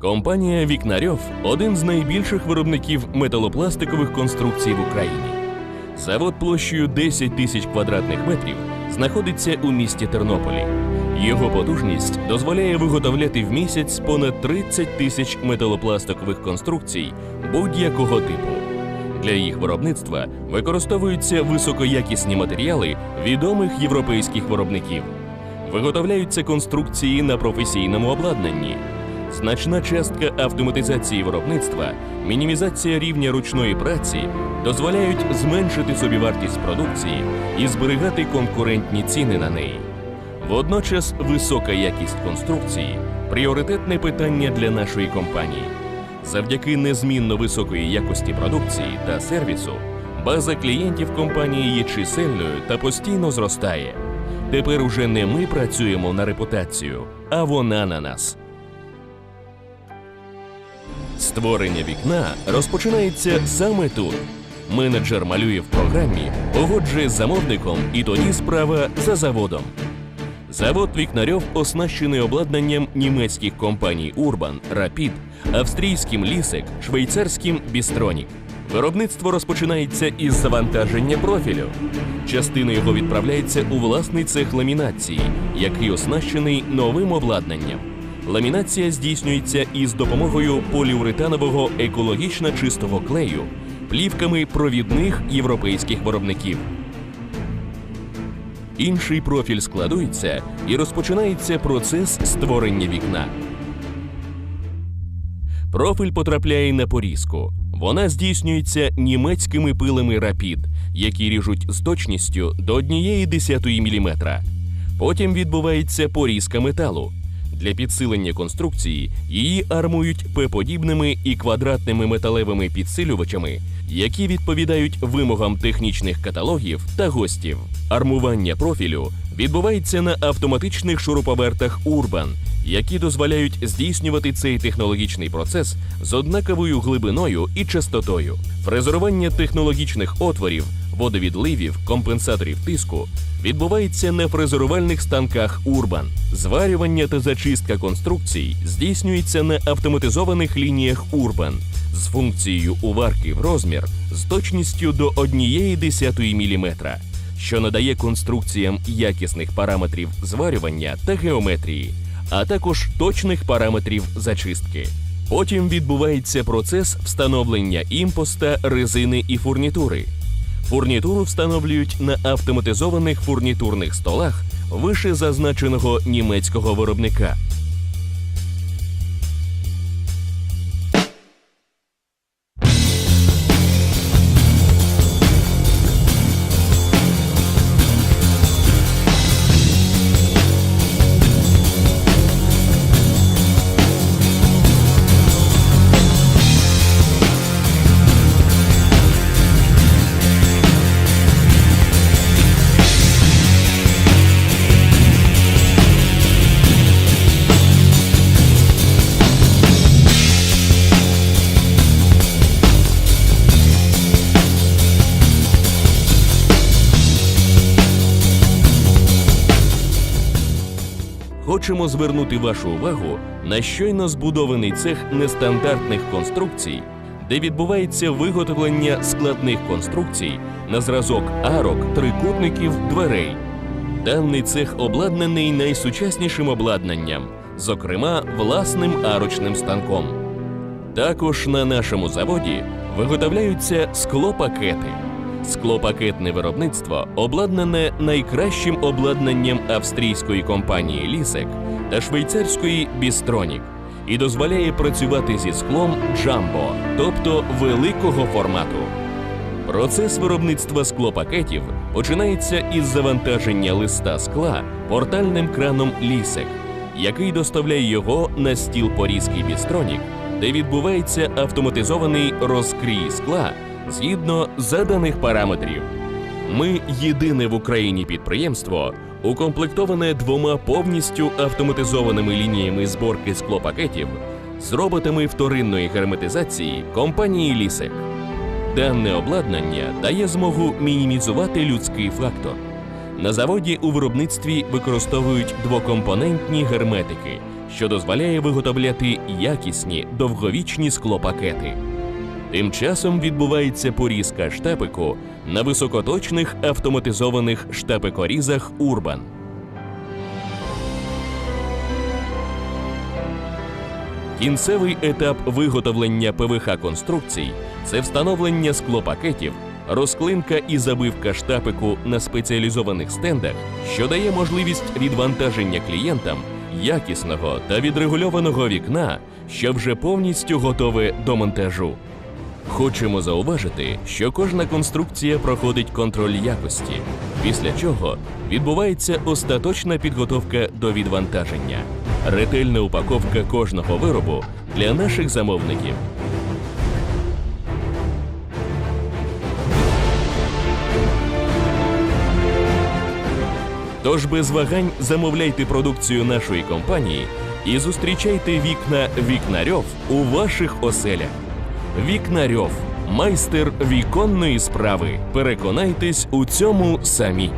Компанія Вікнарьов один з найбільших виробників металопластикових конструкцій в Україні. Завод площею 10 тисяч квадратних метрів знаходиться у місті Тернополі. Його потужність дозволяє виготовляти в місяць понад 30 тисяч металопластикових конструкцій будь-якого типу. Для їх виробництва використовуються високоякісні матеріали відомих європейських виробників. Виготовляються конструкції на професійному обладнанні. Значна частка автоматизації виробництва, мінімізація рівня ручної праці дозволяють зменшити собівартість продукції і зберігати конкурентні ціни на неї. Водночас висока якість конструкції пріоритетне питання для нашої компанії. Завдяки незмінно високої якості продукції та сервісу база клієнтів компанії є чисельною та постійно зростає. Тепер уже не ми працюємо на репутацію, а вона на нас. Створення вікна розпочинається саме тут. Менеджер малює в програмі, погоджує з замовником, і тоді справа за заводом. Завод Вікнарьов оснащений обладнанням німецьких компаній Urban, Rapid, австрійським Лісек, швейцарським Бістронік. Виробництво розпочинається із завантаження профілю. Частина його відправляється у власний цех ламінації, який оснащений новим обладнанням. Ламінація здійснюється із допомогою поліуретанового екологічно чистого клею, плівками провідних європейських виробників. Інший профіль складується і розпочинається процес створення вікна. Профіль потрапляє на порізку. Вона здійснюється німецькими пилами рапід, які ріжуть з точністю до 1,1 мм. Потім відбувається порізка металу. Для підсилення конструкції її армують П-подібними і квадратними металевими підсилювачами, які відповідають вимогам технічних каталогів та гостів. Армування профілю відбувається на автоматичних шуруповертах Urban, які дозволяють здійснювати цей технологічний процес з однаковою глибиною і частотою. Фрезерування технологічних отворів, водовідливів, компенсаторів тиску відбувається на фрезерувальних станках Urban. Зварювання та зачистка конструкцій здійснюється на автоматизованих лініях Urban з функцією уварки в розмір з точністю до 1,1 мм, що надає конструкціям якісних параметрів зварювання та геометрії, а також точних параметрів зачистки. Потім відбувається процес встановлення імпоста, резини і фурнітури. Фурнітуру встановлюють на автоматизованих фурнітурних столах вище зазначеного німецького виробника. Хочемо звернути вашу увагу на щойно збудований цех нестандартних конструкцій, де відбувається виготовлення складних конструкцій на зразок арок, трикутників, дверей. Даний цех обладнаний найсучаснішим обладнанням, зокрема власним арочним станком. Також на нашому заводі виготовляються склопакети. Склопакетне виробництво обладнане найкращим обладнанням австрійської компанії Лісек та швейцарської Бістронік і дозволяє працювати зі склом джамбо, тобто великого формату. Процес виробництва склопакетів починається із завантаження листа скла портальним краном Лісек, який доставляє його на стіл порізки Бістронік, де відбувається автоматизований розкрій скла згідно заданих параметрів. Ми єдине в Україні підприємство, укомплектоване двома повністю автоматизованими лініями зборки склопакетів з роботами вторинної герметизації компанії Лісек. Дане обладнання дає змогу мінімізувати людський фактор. На заводі у виробництві використовують двокомпонентні герметики, що дозволяє виготовляти якісні довговічні склопакети. Тим часом відбувається порізка штепику на високоточних автоматизованих штепикорізах Урбан. Кінцевий етап виготовлення ПВХ конструкцій це встановлення склопакетів, розклинка і забивка штапику на спеціалізованих стендах, що дає можливість відвантаження клієнтам якісного та відрегульованого вікна, що вже повністю готове до монтажу. Хочемо зауважити, що кожна конструкція проходить контроль якості, після чого відбувається остаточна підготовка до відвантаження, ретельна упаковка кожного виробу для наших замовників. Тож без вагань замовляйте продукцію нашої компанії і зустрічайте вікна Вікнарьов у ваших оселях. Вікнарьов майстер віконної справи. Переконайтесь у цьому самі.